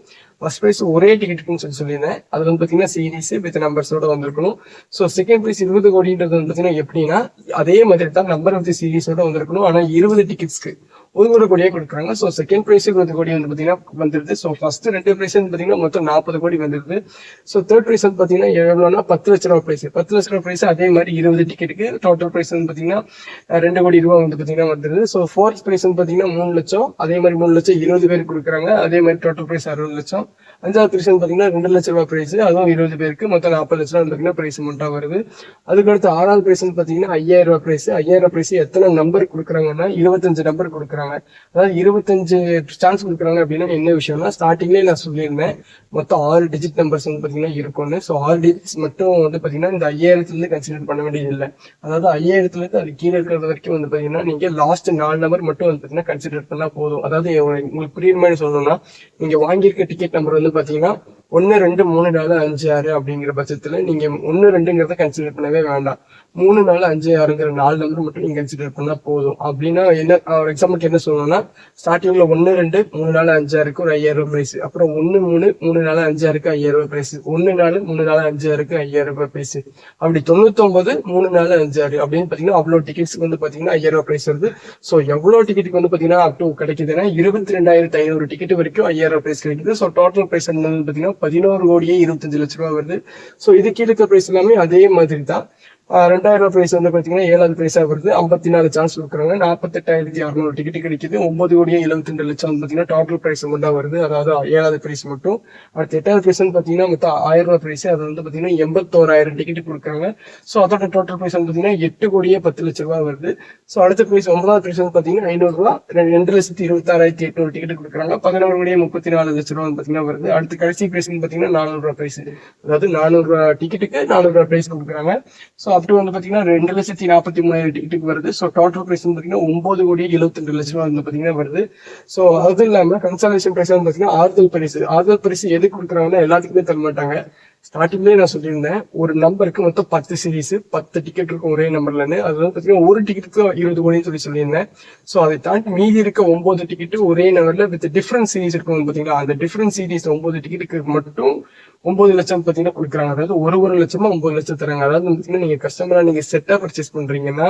ஃபர்ஸ்ட் ப்ரைஸ் ஒரே டிக்கெட்டுக்குன்னு சொல்லி சொல்லியிருந்தேன். அது வந்து பார்த்தீங்கன்னா சீரீஸ் வித் நம்பர்ஸோட வந்திருக்கணும். ஸோ செகண்ட் ப்ரைஸ் இருபது கோடின்றது வந்து பார்த்தீங்கன்னா எப்படின்னா அதே மாதிரி தான் நம்பர் ஆஃப் தி சீரீஸோட வந்திருக்கணும். ஆனால் இருபது டிக்கெட்ஸ்க்கு ஒரு ஒரு கோடியே கொடுக்குறாங்க. ஸோ செகண்ட் ப்ரைஸ் இருபது கோடி வந்து பார்த்தீங்கன்னா வந்துருது. ஸோ ஃபர்ஸ்ட் ரெண்டு ப்ரைஸ் வந்து பார்த்தீங்கன்னா மொத்தம் நாற்பது கோடி வந்துருது. ஸோ தேர்ட் ப்ரைஸ் வந்து பார்த்தீங்கன்னா எவ்வளோனா பத்து லட்ச ரூபா ப்ரைஸ் பத்து லட்ச ரூபா ப்ரைஸ் அதே மாதிரி இருபது டிக்கெட்டுக்கு டோட்டல் ப்ரைஸ் வந்து பார்த்தீங்கன்னா ரெண்டு கோடி ரூபா வந்து பார்த்தீங்கன்னா வந்துருது. ஸோ ஃபோர்த் ப்ரைஸ் வந்து பார்த்தீங்கன்னா மூணு லட்சம். அதே மாதிரி மூணு லட்சம் இருபது பேருக்கு கொடுக்குறாங்க. அதே மாதிரி டோட்டல் ப்ரைஸ் அறுபது லட்சம். அஞ்சாவது பிரைஸ் பார்த்தீங்கன்னா ரெண்டு லட்ச ரூபாய் பிரைஸ் அதுவும் இருபது பேருக்கு மொத்தம் நாற்பது லட்ச ரூபா பார்த்தீங்கன்னா பிரைஸ் அமௌண்ட்டாக வருது. அதுக்கடுத்து ஆறாவது பிரைஸ் பார்த்தீங்கன்னா ஐயாயிரம் ரூபாய் பிரைஸ் ஐயாயிரம் பிரைஸ் எத்தனை நம்பர் கொடுக்குறாங்கன்னா இருபத்தஞ்சு நம்பர் கொடுக்குறாங்க. அதாவது இருபத்தஞ்சு சான்ஸ் கொடுக்குறாங்க அப்படின்னா என்ன விஷயம்னா ஸ்டார்டிங்லேயே நான் சொல்லியிருந்தேன். மொத்தம் ஆறு டிஜிட் நம்பர்ஸ் வந்து பார்த்தீங்கன்னா இருக்கும்னு. ஸோ ஆறு டிஜிட்ஸ் மட்டும் வந்து பார்த்தீங்கன்னா இந்த ஐயாயிரத்துலேருந்து கன்சிடர் பண்ண வேண்டியது இல்லை அதாவது ஐயாயிரத்துலேருந்து அது கீழே இருக்கிறது வரைக்கும் வந்து பார்த்தீங்கன்னா நீங்கள் லாஸ்ட் நாலு நம்பர் மட்டும் வந்து பார்த்தீங்கன்னா கன்சிடர் பண்ணால் போதும். அதாவது உங்களுக்கு புரியுற மாதிரி சொல்லணும்னா நீங்கள் வாங்கியிருக்க டிக்கெட் நம்பர் வந்து பார்த்தீங்கன்னா ஒன்று ரெண்டு மூணு நாலு அஞ்சு ஆறு அப்படிங்கிற பட்சத்தில் நீங்கள் ஒன்று ரெண்டுங்கிறத கன்சிடர் பண்ணவே வேண்டாம். மூணு நாலு அஞ்சு ஆறுங்கிற நாலு நம்பர் மட்டும் நீங்கள் கன்சிடர் பண்ணால் போதும். அப்படின்னா என்ன ஒரு எக்ஸாம்பிளுக்கு என்ன சொல்லணும்னா ஸ்டார்டிங்கில் ஒன்று ரெண்டு மூணு நாலு அஞ்சு ஆறுக்கு ஒரு ஐயாயிரம் ரூபாய் ப்ரைஸ் அப்புறம் ஒன்று மூணு மூணு நாலு அஞ்சு ஆறுக்கு ஐயாயிரம் ரூபாய் ப்ரைஸ் ஒன்று நாலு மூணு நாலு அஞ்சு ஆறுக்கு ஐயாயிரம் ரூபாய் ப்ரைஸ் அப்படி தொண்ணூத்தொம்பது மூணு நாலு அஞ்சு ஆறு அப்படின்னு பார்த்தீங்கன்னா அவ்வளோ டிக்கெட்ஸ்க்கு வந்து பார்த்தீங்கன்னா ஐயாயிரம் ரூபாய் ப்ரைஸ் வருது. ஸோ எவ்வளோ டிக்கெட்டுக்கு வந்து பார்த்தீங்கன்னா அப் டூ கிடைக்குதுன்னா இருபத்தி ரெண்டாயிரத்தி ஐநூறு டிக்கெட் வரைக்கும் ஐயாயிரம் ரூபாய் ப்ரைஸ் கிடைக்குது. ஸோ டோட்டல் ப்ரைஸ் வந்து பார்த்தீங்கன்னா பதினோரு கோடியே இருபத்தஞ்சு லட்ச ரூபா வருது. ஸோ இது கீழே ப்ரைஸ் எல்லாமே அதே மாதிரி தான் ரெண்டாயிரம் ரூபாய் பிரைஸ் வந்து பார்த்தீங்கன்னா ஏழாவது பிரைஸா வருது. ஐம்பத்தி நாலு சான்ஸ் கொடுக்குறாங்க. நாற்பத்தெட்டாயிரத்தி அறநூறு டிக்கெட் கிடைக்குது. ஒன்பது கோடியே எழுபத்தி ரெண்டு லட்சம் வந்து டோட்டல் பிரைஸ் மட்டும் வருது. அதாவது ஏழாவது பிரைஸ் மட்டும். அடுத்து எட்டாவது பிரைஸ் வந்து மொத்தம் ஆயிரம் ரூபாய் பிரைஸ் அது வந்து பார்த்தீங்கன்னா எண்பத்தோராயிரம் டிக்கெட் கொடுக்குறாங்க. ஸோ அதோட டோட்டல் பிரைஸ் வந்து பார்த்தீங்கன்னா எட்டு கோடியே பத்து லட்ச ரூபா வருது. ஸோ அடுத்த பிரைஸ் ஒன்பதாவது பிரைஸ் வந்து பார்த்தீங்கன்னா ஐநூறுரூவா ரெண்டு லட்சத்தி இருபத்தாறாயிரத்தி எட்நூறு டிக்கெட் கொடுக்குறாங்க. பதினோரு கோடியே முப்பத்தி நாலு லட்ச ரூபா பார்த்தீங்கன்னா வருது. அடுத்து கடைசி பிரைஸ் வந்து பாத்தீங்கன்னா ப்ரைஸ் பிரைஸ் அதாவது நானூறுரூவா டிக்கெட்டுக்கு நானூறுரூவா பிரைஸ் கொடுக்குறாங்க. ஸோ அப்படி வந்து பாத்தீங்கன்னா ரெண்டு லட்சத்தி நாற்பத்தி மூணாயிரம் டிக்கெட்டுக்கு வருது. ஸோ டோட்டல் பிரைஸ் வந்து பாத்தீங்கன்னா ஒன்பது கோடி எழுபத்தி ரெண்டு லட்ச ரூபா வந்து பாத்தீங்கன்னா வருது. ஸோ அது இல்லாம கன்சல்டேஷன் பிரைஸ் வந்து பாத்தீங்கன்னா ஆறுதல் பரிசு. ஆறுதல் பரிசு எது கொடுக்குறாங்கன்னா எல்லாத்துக்குமே தர மாட்டாங்க. ஸ்டார்டிங்லேயே நான் சொல்லியிருந்தேன் ஒரு நம்பருக்கு மொத்தம் பத்து சீரீஸ் பத்து டிக்கெட் இருக்கும் ஒரே நம்பர்லன்னு அது வந்து பார்த்தீங்கன்னா ஒரு டிக்கெட்டுக்கு இருபது கோடின்னு சொல்லி சொல்லியிருந்தேன். ஸோ அதை தாண்டி மீதி இருக்க ஒன்பது டிக்கெட்டு ஒரே நம்பர்ல வித் டிஃப்ரெண்ட் சீரீஸ் இருக்கும் பாத்தீங்களா? அந்த டிஃப்ரெண்ட் சீரீஸ் ஒன்பது டிக்கெட்டுக்கு மட்டும் ஒன்பது லட்சம் பாத்தீங்கன்னா கொடுக்குறாங்க. அதாவது ஒரு ஒரு லட்சமா ஒன்பது லட்சம் தராங்க. அதாவது பார்த்தீங்கன்னா நீங்க கஸ்டமரா நீங்க செட்டா பர்ச்சேஸ் பண்றீங்கன்னா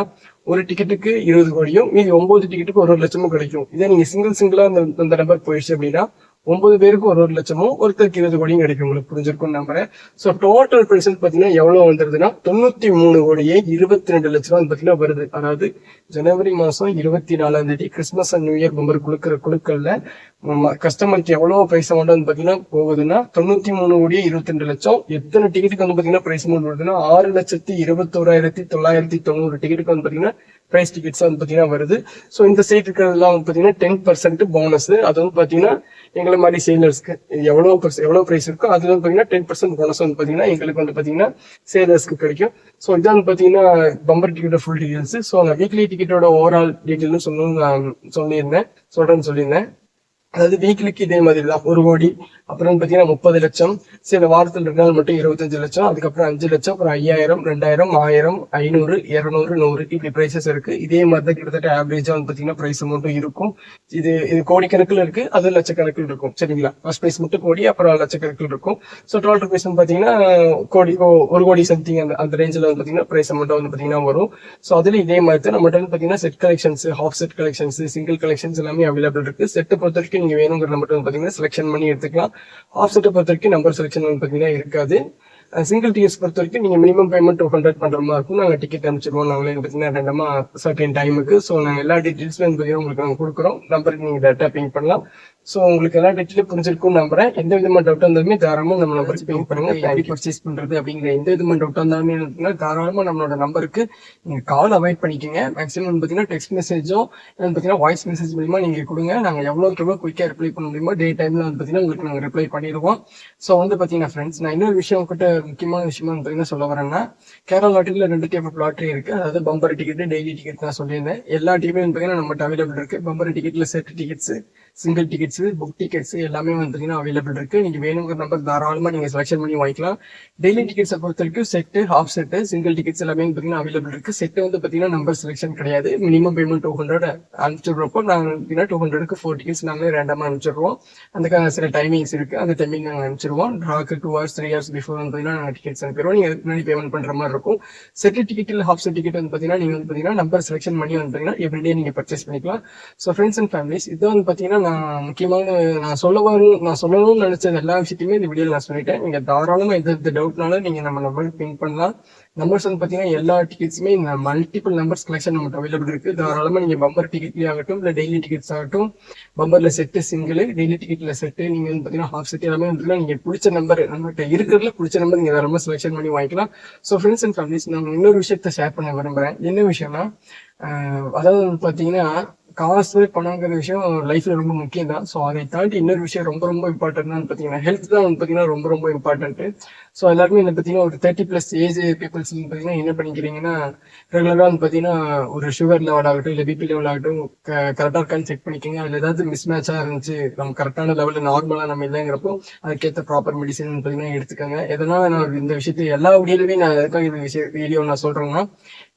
ஒரு டிக்கெட்டுக்கு இருபது கோடியும் மீதி ஒன்பது டிக்கெட்டுக்கு ஒரு ஒரு லட்சமும் கிடைக்கும். இதே நீங்க சிங்கிள் சிங்கிளா அந்த அந்த நம்பர் போயிடுச்சு அப்படின்னா ஒன்பது பேருக்கு ஒரு ஒரு லட்சமும் ஒருத்தருக்கு இருபது கோடியும் கிடைக்கும் உங்களுக்கு புரிஞ்சிருக்கும் நம்புறேன். ஸோ டோட்டல் பிரைஸ் பார்த்தீங்கன்னா எவ்வளோ வந்துருதுன்னா தொண்ணூத்தி மூணு கோடியே இருபத்தி ரெண்டு லட்சம் ரூபா வருது. அதாவது ஜனவரி மாசம் இருபத்தி நாலாம் தேதி Christmas and new year bumper கொடுக்குற குழுக்கள்ல கஸ்டமருக்கு எவ்வளோ பிரைஸ் அமௌண்ட் வந்து போகுதுன்னா தொண்ணூத்தி மூணு கோடியே இருபத்தி ரெண்டு லட்சம். எத்தனை டிக்கெட்டுக்கு வந்து பார்த்தீங்கன்னா பிரைஸ் அமௌண்ட் வருதுன்னா ஆறு லட்சத்தி இருபத்தோராயிரத்தி தொள்ளாயிரத்தி தொண்ணூறு டிக்கெட்டுக்கு வந்து பார்த்தீங்கன்னா பிரைஸ் டிக்கெட்ஸ் வந்து பார்த்தீங்கன்னா வருது. ஸோ இந்த சைட் இருக்கிறதுலாம் வந்து பார்த்தீங்கன்னா டென் பர்சன்ட் போனஸ் அது வந்து பார்த்தீங்கன்னா எங்களை மாதிரி சேலர்ஸ்க்கு எவ்வளோ percent- எவ்வளோ பிரைஸ் இருக்கோ அது வந்து பார்த்தீங்கன்னா டென் பர்சன்ட் போனஸ் வந்து பார்த்தீங்கன்னா எங்களுக்கு வந்து பார்த்தீங்கன்னா சேலர்ஸ்க்கு கிடைக்கும். ஸோ இதான் வந்து பார்த்தீங்கன்னா bumper ticket full details so அந்த வீக்லி டிக்கெட்டோட ஓவரால் டீட்டெயில்னு சொல்லணும்னு நான் சொல்லியிருந்தேன். சொல்கிறேன்னு சொல்லியிருந்தேன். அதாவது வீக்லிக்கு இதே மாதிரி தான் ஒரு கோடி அப்புறம் பார்த்தீங்கன்னா முப்பது லட்சம். சில வாரத்தில் ரெண்டு நாள் மட்டும் இருபத்தஞ்சு லட்சம். அதுக்கப்புறம் அஞ்சு லட்சம் அப்புறம் ஐயாயிரம் ரெண்டாயிரம் ஆயிரம் ஐநூறு இரநூறு நூறு. இப்படி ப்ரைஸஸ் இருக்கு. இதே மாதிரி தான் கிட்டத்தட்ட ஆவரேஜாக வந்து பார்த்தீங்கன்னா ப்ரைஸ் மட்டும் இருக்கும். இது இது கோடிக்கணக்கில் இருக்கு. அது லட்சக்கணக்கில் இருக்கும். சரிங்களா? ஃபர்ஸ்ட் ப்ரைஸ் மட்டும் கோடி அப்புறம் லட்சக்கணக்கில் இருக்கும். ஸோ டோட்டல் பிரைஸ் வந்து பார்த்தீங்கன்னா கோடி ஓ- ஒரு கோடி சம்திங் அந்த அந்த ரேஞ்சில் வந்து பார்த்தீங்கன்னா ப்ரைஸ் மட்டும் வந்து பார்த்தீங்கன்னா வரும். ஸோ அதில் இதே மாதிரி தான் நம்மகிட்ட வந்து பார்த்தீங்கன்னா set collections half set collections single collections எல்லாமே அவைலபிள் இருக்கு. செட்டை பொறுத்த வரைக்கும் நீங்கள் வேணுங்கிறத மட்டும் வந்து பாத்தீங்கன்னா செலக்ஷன் பண்ணி எடுத்துக்கலாம். ஆஃப்செட்டை பொறுத்த வரைக்கும் நம்பர் செலெக்ஷன் வந்து பாத்தீங்கன்னா இருக்காது. சிங்கிள் டிக்கெட்ஸ் பொறுத்த வரைக்கும் நீங்க மினிமம் பேமெண்ட் டூ ஹண்ட்ரட் பண்ற மாதிரி இருக்கும். நாங்க டிக்கெட் அனுப்பிச்சிருவோம். நாங்களே பாத்தீங்கன்னா ரெண்டமா சர்டன் டைமுக்கு ஸோ நாங்க எல்லா டீட்டெயில்ஸும் வந்து உங்களுக்கு நாங்கள் கொடுக்குறோம். நம்பருக்கு நீங்க டேட்டா பிங் பண்ணலாம். ஸோ உங்களுக்கு எல்லா டீட்டெயிலும் புரிஞ்சிருக்கும் நம்புறேன். எந்த விதமான டவுட் இருந்தாலுமே தாராளமா நம்ம நம்பருக்கு பிங் பண்ணுங்க. எப்படி பர்ச்சேஸ் பண்றது அப்படிங்கிற எந்த விதமான டவுட் இருந்தாலுமே இருந்துச்சுன்னா தாராளமா நம்மளோட நம்பருக்கு நீங்க கால் அவாய்ட் பண்ணிக்கோங்க. மேக்ஸிமம் வந்து பாத்தீங்கன்னா டெக்ஸ்ட் மெசேஜோ பாத்தீங்கன்னா வாய்ஸ் மெசேஜ் மூலியமா நீங்க கொடுங்க. நாங்க எவ்வளவுக்கு எவ்வளவு குயிக்கா ரிப்ளை பண்ண முடியுமோ டே டைம்ல வந்து பாத்தீங்கன்னா உங்களுக்கு நாங்க ரிப்ளை பண்ணிடுவோம். ஸோ வந்து பாத்தீங்கன்னா ஃப்ரெண்ட்ஸ் நான் இன்னொரு விஷயம் கிட்ட முக்கியமான விஷயமா வந்து பாத்தீங்கன்னா சொல்ல வரேன்னா கேரளா லாட்டரியில ரெண்டு டைப் ஆஃப் லாட்டரி இருக்கு. அதாவது பம்பர் டிக்கெட் டெய்லி டிக்கெட் நான் சொல்லியிருந்தேன். எல்லா டிக்கெட்டும் வந்து பாத்தீங்கன்னா நம்மகிட்ட அவைலபிள் இருக்கு. Bumper டிக்கெட்ல set tickets single tickets book tickets எல்லாமே வந்து அவைலபிள் இருக்கு. நீங்க வேணுங்கிற நம்பர் தாராளமா நீங்க செலக்ஷன் பண்ணி வாங்கிக்கலாம். டெய்லி டிக்கெட்ஸை பொறுத்த வரைக்கும் set half set single tickets எல்லாமே பார்த்தீங்கன்னா அவைலபிள் இருக்கு. செட்டு வந்து பாத்தீங்கன்னா நம்பர் செலக்ஷன் கிடையாது. மினிமம் பேமெண்ட் டூ ஹண்ட்ரட் அனுப்பிச்சுடுறப்போ நாங்க பார்த்தீங்கன்னா டூ ஹண்ட்ரடுக்கு ஃபோர் டிக்கெட்ஸ் நாங்களே ரேண்டமா அனுப்பிச்சிடுவோம் அதுக்கான சில டைமிங்ஸ் இருக்கு. அந்த டைமிங் நாங்கள் அனுப்பிச்சிடுவோம். Track two hours three hours before வந்து பார்த்தீங்கன்னா நாங்கள் டிக்கெட்ஸ் அனுப்பிடுவோம். நீங்க முன்னாடி பேமெண்ட் பண்ற மாதிரி இருக்கும். செட்டு டிக்கெட் இல்லை ஹாஃப் செட் டிக்கெட் வந்து பாத்தீங்கன்னா நீங்க வந்து பாத்தீங்கன்னா நம்பர் செலக்ஷன் பண்ணி வந்து பாத்தீங்கன்னா எவ்ரிடே நீங்க பர்ச்சேஸ் பண்ணிக்கலாம். ஸோ ஃப்ரெண்ட்ஸ் அண்ட் ஃபேமிலிஸ் இது வந்து பாத்தீங்கன்னா நான் முக்கியமான நான் சொல்ல வரும் நான் சொல்லணும்னு நினைச்சது எல்லா விஷயத்தையுமே இந்த வீடியோல நான் சொல்லிட்டேன். நீங்க தாராளமா எந்த எந்த டவுட்னால நீங்க நம்ம நம்பருக்கு பிங்க் பண்ணலாம். நம்பர்ஸ் வந்து பாத்தீங்கன்னா எல்லா டிக்கெட்ஸுமே மல்டிபிள் நம்பர்ஸ் கலெக்ஷன் நம்மகிட்ட அவைலபிள் இருக்கு. தாராளமா நீங்க பம்பர் டிக்கெட்லயே ஆகட்டும் இல்ல டெய்லி டிக்கெட்ஸ் ஆகட்டும் பம்பர்ல செட்டு சிங்கிள் டெய்லி டிக்கெட்ல செட்டு நீங்க வந்து பாத்தீங்கன்னா ஹாஃப் செட் எல்லாமே வந்து நீங்க பிடிச்ச நம்பர் நம்மகிட்ட இருக்கிறதுல பிடிச்ச நம்பர் நீங்க தாராளமா செலக்ஷன் பண்ணி வாங்கிக்கலாம். ஸோ ஃப்ரெண்ட்ஸ் அண்ட் ஃபேமிலிஸ் நான் இன்னொரு விஷயத்த ஷேர் பண்ண விரும்புறேன். என்ன விஷயம்னா அதாவது பார்த்தீங்கன்னா பாத்தீங்கன்னா காசு பணங்கிற விஷயம் லைஃப்ல ரொம்ப முக்கியம் தான் ஸோ அதை தாண்டி இன்னொரு விஷயம் ரொம்ப ரொம்ப இம்பார்ட்டன்ட் பார்த்தீங்கன்னா ஹெல்த் தான் வந்து பார்த்தீங்கன்னா ரொம்ப ரொம்ப இம்பார்ட்டன்ட் ஸோ எல்லாருமே என்ன பார்த்தீங்கன்னா ஒரு தேர்ட்டி ப்ளஸ் ஏஜ் பீப்புள்ஸ் பார்த்தீங்கன்னா என்ன பண்ணிக்கிறீங்கன்னா ரெகுலராக வந்து பார்த்தீங்கன்னா ஒரு சுகர் லெவல் ஆகட்டும் இல்லை பிபி லெவல் ஆகட்டும் கரெக்டாக இருக்கான்னு செக் பண்ணிக்கோங்க. அதில் ஏதாவது மிஸ் மேட்சாக இருந்துச்சு நம்ம கரெக்டான லெவலில் நார்மலாக நம்ம இல்லைங்கிறப்போ அதுக்கேற்ற ப்ராப்பர் மெடிசன் பார்த்தீங்கன்னா எடுத்துக்கோங்க. எதனால் நான் இந்த விஷயத்தை எல்லா வீடியோலையுமே நான் எதுக்காக இந்த விஷயம் வீடியோ நான் சொல்கிறேன்னா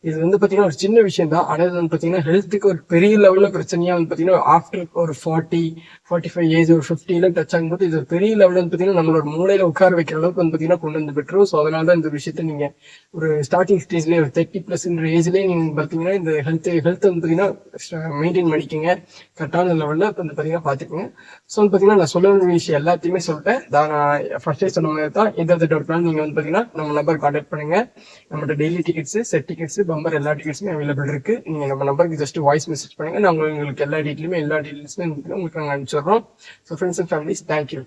இது வந்து பார்த்தீங்கன்னா ஒரு சின்ன விஷயம் தான் ஆனால் இது வந்து பார்த்தீங்கன்னா ஹெல்த்துக்கு ஒரு பெரிய லெவலில் பிரச்சனையாக வந்து பார்த்தீங்கன்னா ஆஃப்டர் ஒரு ஃபார்ட்டி ஃபார்ட்டி ஃபைவ் ஏஜ் ஒரு ஃபிஃப்டியில் டச் ஆகும்போது இது பெரிய லெவலில் வந்து பார்த்தீங்கன்னா நம்மளோட மூளையில உட்கார வைக்கிற அளவுக்கு வந்து பார்த்தீங்கன்னா கொண்டு வந்து பெற்றோம் ஸோ அதனால தான் இந்த விஷயத்த நீங்க ஒரு ஸ்டார்டிங் ஸ்டேஜ்லேயே ஒரு தேர்ட்டி ப்ளஸ்ன்ற ஏஜ்லேயே நீங்க பாத்தீங்கன்னா இந்த ஹெல்த் ஹெல்த் வந்து பார்த்தீங்கன்னா மெயின்டைன் பண்ணிக்கங்க. கரெக்டான லெவலில் வந்து பாத்தீங்கன்னா பாத்துக்கோங்க. ஸோ வந்து பாத்தீங்கன்னா நான் சொல்ல வேண்டிய விஷயம் எல்லாத்தையுமே சொல்லிட்டேன். தான் நான் ஃபர்ஸ்டே சொன்ன மாதிரி தான் எந்த டவுட்னாலும் நீங்க வந்து பாத்தீங்கன்னா நம்ம நம்பர் கான்டாக்ட் பண்ணுங்க. நம்மகிட்ட daily tickets set tickets bumper எல்லா டிக்கெட்ஸுமே அவைலபிள் இருக்கு. நீங்க நம்ம நம்பருக்கு ஜஸ்ட் வாய்ஸ் மெசேஜ் பண்ணுங்க. நாங்கள் உங்களுக்கு எல்லா டீட்டெயிலுமே எல்லா டீட்டெயில்ஸுமே உங்களுக்கு நாங்கள் அனுப்பிச்சிடுறோம். So friends and families thank you